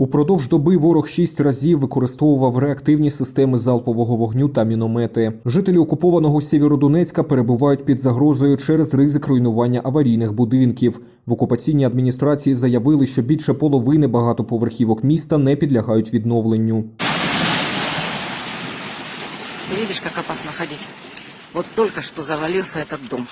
Упродовж доби ворог шість разів використовував реактивні системи залпового вогню та міномети. Жителі окупованого Сєвєродонецька перебувають під загрозою через ризик руйнування аварійних будинків. В окупаційній адміністрації заявили, що більше половини багатоповерхівок міста не підлягають відновленню. Ты видишь, как опасно ходить? Вот только что завалился этот дом.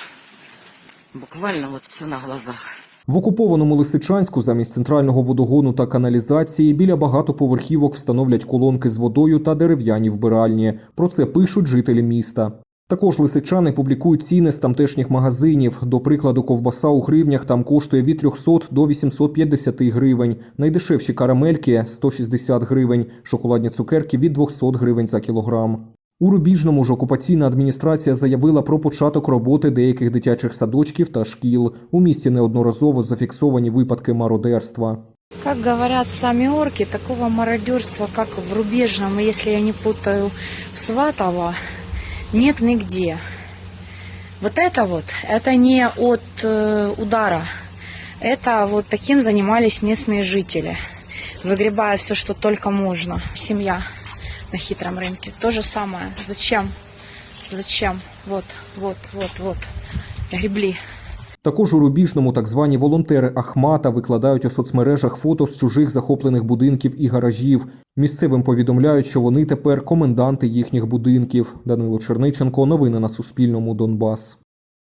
Буквально вот все на глазах. В окупованому Лисичанську замість центрального водогону та каналізації біля багатоповерхівок встановлять колонки з водою та дерев'яні вбиральні. Про це пишуть жителі міста. Також лисичани публікують ціни з тамтешніх магазинів. До прикладу, ковбаса у гривнях там коштує від 300 до 850 гривень. Найдешевші карамельки 160 гривень, шоколадні цукерки від 200 гривень за кілограм. У Рубіжному ж окупаційна адміністрація заявила про початок роботи деяких дитячих садочків та шкіл. У місті неодноразово зафіксовані випадки мародерства. Как говорят сами орки, такого мародерства, как в Рубежном, и если я не путаю, в Сватово, нет нигде. Вот это вот, это не от э, удара. Это вот таким занимались местные жители, выгребая все, что только можно. Семья на хитром рынке. То же самое. Зачем? Зачем? Вот, вот, вот, вот. Гребли. Також у Рубіжному так звані волонтери Ахмата викладають у соцмережах фото з чужих захоплених будинків і гаражів. Місцевим повідомляють, що вони тепер коменданти їхніх будинків. Данило Черниченко. Новини на Суспільному. Донбас.